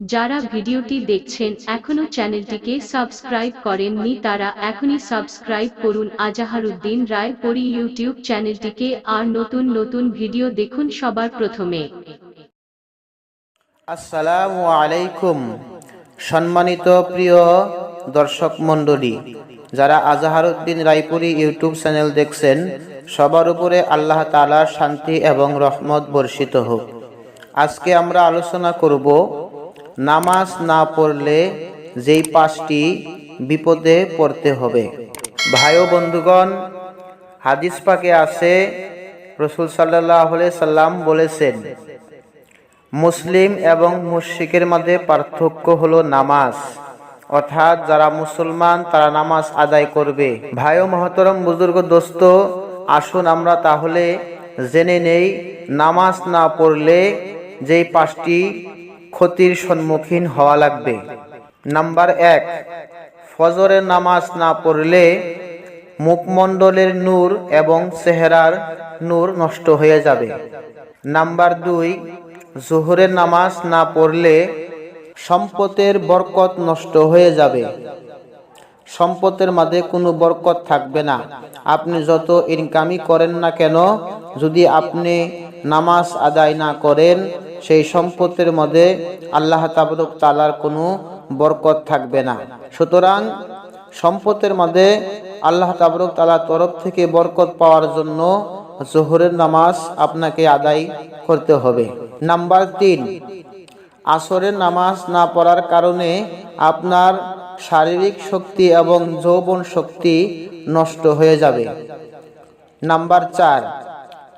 যারা ভিডিওটি দেখছেন এখনও চ্যানেলটিকে সাবস্ক্রাইব করেননি তারা এখনই সাবস্ক্রাইব করুন। আজাহারুদ্দিন রায় পরি ইউটিউব চ্যানেলটিকে আর নতুন নতুন ভিডিও দেখুন সবার প্রথমে। আসসালামু আলাইকুম। সম্মানিত প্রিয় দর্শক মণ্ডলী, যারা আজাহারুদ্দিন রায়পুরি ইউটিউব চ্যানেল দেখছেন, সবার উপরে আল্লাহ তাআলার শান্তি এবং রহমত বর্ষিত হোক। আজকে আমরা আলোচনা করব নামাজ না পড়লে যেই পাঁচটি বিপদে পড়তে হবে। ভাই ও বন্ধুগণ, হাদিস পাকে আছে, রসুল সাল্লাহ সাল্লাম বলেছেন, মুসলিম এবং মুশরিকের মধ্যে পার্থক্য হলো নামাজ। অর্থাৎ যারা মুসলমান, তারা নামাজ আদায় করবে। ভাই ও মহতরম বুজুর্গ দোস্ত, আসুন আমরা তাহলে জেনে নেই, নামাজ না পড়লে যেই পাঁচটি ক্ষতির সম্মুখীন হওয়া লাগবে। নাম্বার এক, ফজরের নামাজ না পড়লে মুখমণ্ডলের নূর এবং চেহারার নূর নষ্ট হয়ে যাবে। নাম্বার দুই, জোহরের নামাজ না পড়লে সম্পদের বরকত নষ্ট হয়ে যাবে। সম্পদের মাঝে কোনো বরকত থাকবে না। আপনি যত ইনকামই করেন না কেন, যদি আপনি নামাজ আদায় না করেন সেই সম্পদের মধ্যে আল্লাহ তাবরক তালার কোনো বরকত থাকবে না। সুতরাং সম্পদের মধ্যে আল্লাহ তাবরক তালার তরফ থেকে বরকত পাওয়ার জন্য জোহরের নামাজ আপনাকে আদায় করতে হবে। নাম্বার তিন, আসরের নামাজ না পড়ার কারণে আপনার শারীরিক শক্তি এবং যৌবন শক্তি নষ্ট হয়ে যাবে। নাম্বার চার,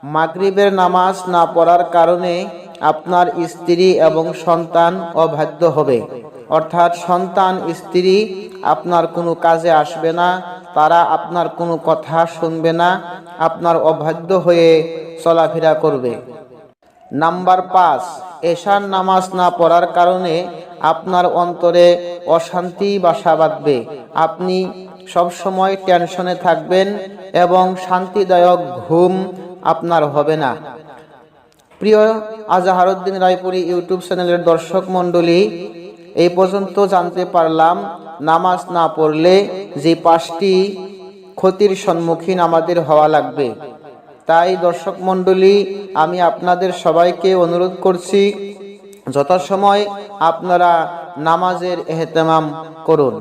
মাগরিবের নামাজ না পড়ার কারণে আপনার স্ত্রী এবং সন্তান অবাধ্য হবে। অর্থাৎ সন্তান, স্ত্রী আপনার কোনো কাজে আসবে না, তারা আপনার কোনো কথা শুনবে না, আপনার অবাধ্য হয়ে চলাফেরা করবে। নাম্বার পাঁচ, এশার নামাজ না পড়ার কারণে আপনার অন্তরে অশান্তি বাসা বাঁধবে। আপনি সবসময় টেনশনে থাকবেন এবং শান্তিদায়ক ঘুম আপনার হবে না। প্রিয় আজাহারুদ্দিন রায়পুরি ইউটিউব চ্যানেলের দর্শক মণ্ডলী, এই পর্যন্ত জানতে পারলাম নামাজ না পড়লে যে পাঁচটি ক্ষতির সম্মুখীন আমাদের হওয়া লাগবে তাই দর্শক মণ্ডলী, আমি আপনাদের সবাইকে অনুরোধ করছি, যথাসময় আপনারা নামাজের এহতেমাম করুন.